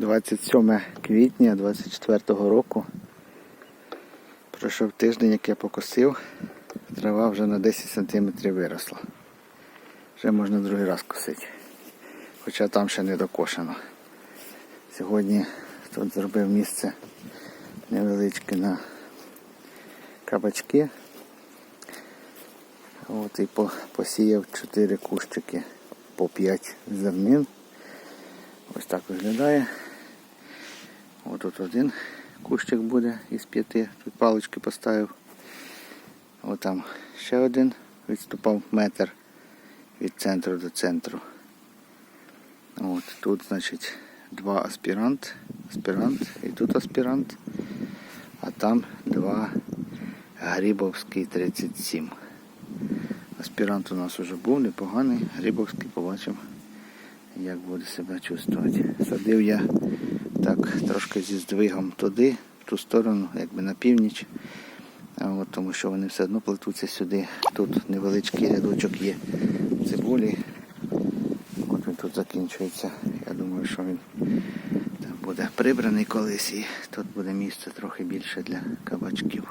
27 квітня 24 року. Пройшов тиждень, як я покосив. Трава вже на 10 см виросла. Вже можна другий раз косити. Хоча там ще не докошено. Сьогодні тут зробив місце невеличке на кабачки. От і посіяв 4 кущики по 5 зернин. Ось так виглядає. Ось тут один кущик буде із п'яти. Тут палички поставив. Ось там ще один відступав метр від центру до центру. От тут, значить, два аспірант, аспірант і тут аспірант, а там два Грибовський 37. Аспірант у нас уже був непоганий, Грибовський побачимо, як буде себе чувствувати. Садив я так трошки зі здвигом туди, в ту сторону, якби на північ. От, тому що вони все одно плетуться сюди. Тут невеличкий рядочок є цибулі. От він тут закінчується. Я думаю, що він там буде прибраний колись і тут буде місце трохи більше для кабачків.